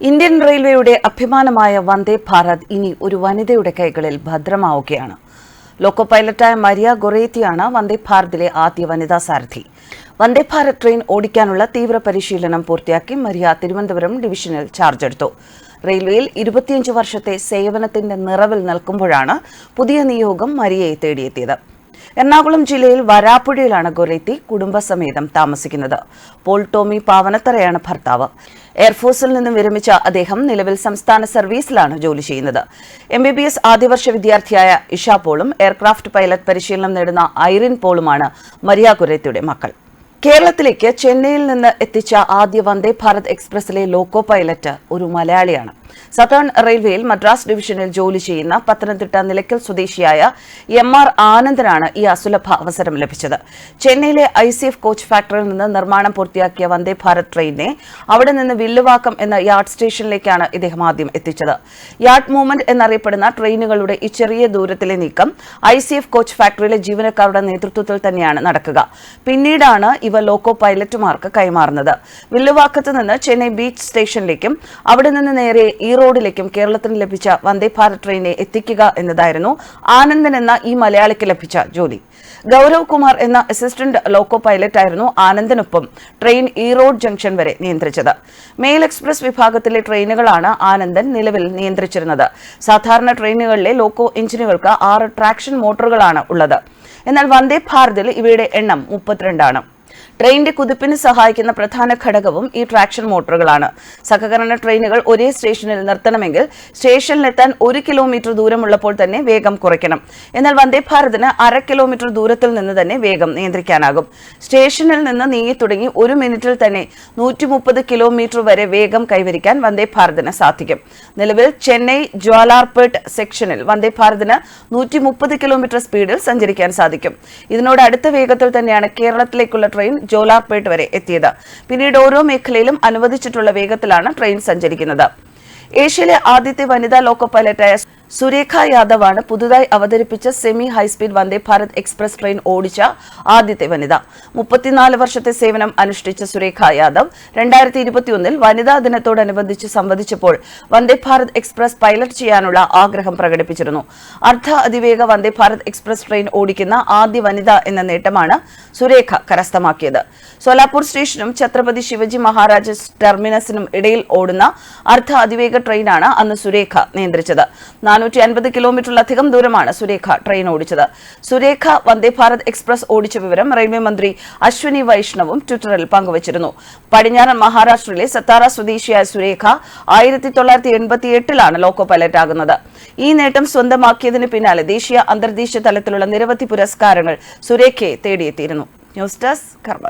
Indian റെയിൽവേയുടെ അഭിമാനമായ വന്ദേ ഭാരത് ഇനി ഒരു വനിതയുടെ കൈകളിൽ ഭദ്രമാവുകയാണ്. ലോക്കോ പൈലറ്റായ മരിയ ഗൊറേത്തിയാണ് വന്ദേ ഭാരതിലെ ആദ്യ വനിതാ സാരഥി. വന്ദേ ഭാരത് ട്രെയിൻ ഓടിക്കാനുള്ള തീവ്ര പരിശീലനം പൂർത്തിയാക്കി മരിയ തിരുവനന്തപുരം ഡിവിഷനിൽ ചാർജ് എടുത്തു. റെയിൽവേയിൽ ഇരുപത്തിയഞ്ച് വർഷത്തെ സേവനത്തിന്റെ നിറവിൽ നിൽക്കുമ്പോഴാണ് പുതിയ നിയോഗം മരിയയെ തേടിയെത്തിയത്. എറണാകുളം ജില്ലയിൽ വരാപ്പുഴയിലാണ് ഗൊറേത്തി കുടുംബസമേതം താമസിക്കുന്നത്. പോൾ ടോമി പാവനത്തറയാണ് ഭർത്താവ്. എയർഫോഴ്സിൽ നിന്നും വിരമിച്ച അദ്ദേഹം നിലവിൽ സംസ്ഥാന സർവീസിലാണ് ജോലി ചെയ്യുന്നത്. എം ബി ബി എസ് ആദ്യവർഷ വിദ്യാർത്ഥിയായ ഇഷ പോളും എയർക്രാഫ്റ്റ് പൈലറ്റ് പരിശീലനം നേടുന്ന ഐറിൻ പോളുമാണ് മരിയ ഗുരേത്തിയുടെ മക്കൾ. കേരളത്തിലേക്ക് ചെന്നൈയിൽ നിന്ന് എത്തിച്ച ആദ്യ വന്ദേ ഭാരത് എക്സ്പ്രസിലെ ലോക്കോ പൈലറ്റ് ഒരു മലയാളിയാണ്. സതേൺ റെയിൽവേയിൽ മദ്രാസ് ഡിവിഷനിൽ ജോലി ചെയ്യുന്ന പത്തനംതിട്ട നിലയ്ക്കൽ സ്വദേശിയായ എം ആർ ആനന്ദനാണ് ഈ അസുലഭ അവസരം ലഭിച്ചത്. ചെന്നൈയിലെ ഐ സി എഫ് കോച്ച് ഫാക്ടറിയിൽ നിന്ന് നിർമ്മാണം പൂർത്തിയാക്കിയ വന്ദേ ഭാരത് ട്രെയിനിനെ അവിടെ നിന്ന് വില്ലുവാക്കം എന്ന യാർഡ് സ്റ്റേഷനിലേക്കാണ് ഇദ്ദേഹം ആദ്യം എത്തിച്ചത്. യാർഡ് മൂവ്മെന്റ് എന്നറിയപ്പെടുന്ന ട്രെയിനുകളുടെ ഈ ചെറിയ ദൂരത്തിലെ നീക്കം ഐ സി എഫ് കോച്ച് ഫാക്ടറിയിലെ ജീവനക്കാരുടെ നേതൃത്വത്തിൽ തന്നെയാണ് നടക്കുക. പിന്നീടാണ് ഇവ ലോക്കോ പൈലറ്റുമാർക്ക് കൈമാറുന്നത്. വില്ലുവാക്കത്ത് നിന്ന് ചെന്നൈ ബീച്ച് സ്റ്റേഷനിലേക്കും അവിടെ നിന്ന് നേരെ ഈ റോഡിലേക്കും കേരളത്തിന് ലഭിച്ച വന്ദേ ഭാരത് ട്രെയിനെ എത്തിക്കുക എന്നതായിരുന്നു ആനന്ദൻ എന്ന ഈ മലയാളിക്ക് ലഭിച്ച ജോലി. ഗൗരവ് കുമാർ എന്ന അസിസ്റ്റന്റ് ലോക്കോ പൈലറ്റ് ആയിരുന്നു ആനന്ദനൊപ്പം ട്രെയിൻ ഈറോഡ് ജംഗ്ഷൻ വരെ നിയന്ത്രിച്ചത്. മെയിൽ എക്സ്പ്രസ് വിഭാഗത്തിലെ ട്രെയിനുകളാണ് ആനന്ദൻ നിലവിൽ നിയന്ത്രിച്ചിരുന്നത്. സാധാരണ ട്രെയിനുകളിലെ ലോക്കോ എഞ്ചിനുകൾക്ക് ആറ് ട്രാക്ഷൻ മോട്ടോറുകളാണ് ഉള്ളത്. എന്നാൽ വന്ദേ ഭാരതിൽ ഇവയുടെ എണ്ണം മുപ്പത്തിരണ്ടാണ്. ട്രെയിനിന്റെ കുതിപ്പിന് സഹായിക്കുന്ന പ്രധാന ഘടകവും ഈ ട്രാക്ഷൻ മോട്ടോറുകളാണ്. സഹകരണ ട്രെയിനുകൾ ഒരേ സ്റ്റേഷനിൽ നിർത്തണമെങ്കിൽ സ്റ്റേഷനിലെത്താൻ ഒരു കിലോമീറ്റർ ദൂരമുള്ളപ്പോൾ തന്നെ വേഗം കുറയ്ക്കണം. എന്നാൽ വന്ദേ ഭാരതിന് അര കിലോമീറ്റർ ദൂരത്തിൽ നിന്ന് തന്നെ വേഗം നിയന്ത്രിക്കാനാകും. സ്റ്റേഷനിൽ നിന്ന് നീങ്ങി തുടങ്ങി ഒരു മിനിറ്റിൽ തന്നെ നൂറ്റി കിലോമീറ്റർ വരെ വേഗം കൈവരിക്കാൻ വന്ദേ ഭാരതിന് സാധിക്കും. നിലവിൽ ചെന്നൈ ജ്വാലാർപേട്ട് സെക്ഷനിൽ വന്ദേ ഭാരതിന് നൂറ്റി കിലോമീറ്റർ സ്പീഡിൽ സഞ്ചരിക്കാൻ സാധിക്കും. ഇതിനോട് അടുത്ത വേഗത്തിൽ തന്നെയാണ് കേരളത്തിലേക്കുള്ള ട്രെയിൻ ജോലാർപേട്ട് വരെ എത്തിയത്. പിന്നീട് ഓരോ മേഖലയിലും അനുവദിച്ചിട്ടുള്ള വേഗത്തിലാണ് ട്രെയിൻ സഞ്ചരിക്കുന്നത്. ഏഷ്യയിലെ ആദ്യത്തെ വനിതാ ലോക്കോ പൈലറ്റായ സുരേഖ യാദവാണ് പുതുതായി അവതരിപ്പിച്ച semi high speed Vande Bharat express train ഓടിച്ച ആദ്യത്തെ വനിത. മുപ്പത്തിനാല് വർഷത്തെ സേവനം അനുഷ്ഠിച്ച സുരേഖ യാദവ് രണ്ടായിരത്തി ഇരുപത്തിയൊന്നിൽ വനിതാ ദിനത്തോടനുബന്ധിച്ച് സംവദിച്ചപ്പോൾ വന്ദേ ഭാരത് എക്സ്പ്രസ് പൈലറ്റ് ചെയ്യാനുള്ള ആഗ്രഹം പ്രകടിപ്പിച്ചിരുന്നു. അർദ്ധ അതിവേഗ വന്ദേ ഭാരത് എക്സ്പ്രസ് ട്രെയിൻ ഓടിക്കുന്ന ആദ്യ വനിത എന്ന നേട്ടമാണ് സുരേഖ കരസ്ഥമാക്കിയത്. സോലാപൂർ സ്റ്റേഷനും ഛത്രപതി ശിവജി മഹാരാജ് ടെർമിനസിനും ഇടയിൽ ഓടുന്ന അർദ്ധ അതിവേഗ ട്രെയിനാണ് അന്ന് സുരേഖ നിയന്ത്രിച്ചത്. നാനൂറ്റി അൻപത് കിലോമീറ്ററിലധികം ദൂരമാണ് സുരേഖ ട്രെയിൻ ഓടിച്ചത്. സുരേഖ വന്ദേ ഭാരത് എക്സ്പ്രസ് ഓടിച്ച വിവരം റെയിൽവേ മന്ത്രി അശ്വിനി വൈഷ്ണവും ട്വിറ്ററിൽ പങ്കുവച്ചിരുന്നു. പടിഞ്ഞാറൻ മഹാരാഷ്ട്രയിലെ സത്താറ സ്വദേശിയായ സുരേഖ ആയിരത്തി തൊള്ളായിരത്തി എൺപത്തി എട്ടിലാണ് ലോക്കോ പൈലറ്റ് ആകുന്നത്. ഈ നേട്ടം സ്വന്തമാക്കിയതിന് പിന്നാലെ ദേശീയ അന്തർദേശീയ തലത്തിലുള്ള നിരവധി പുരസ്കാരങ്ങൾ സുരേഖയെ തേടിയെത്തിയിരുന്നു. ന്യൂസ് ഡെസ്ക് കർമ്മ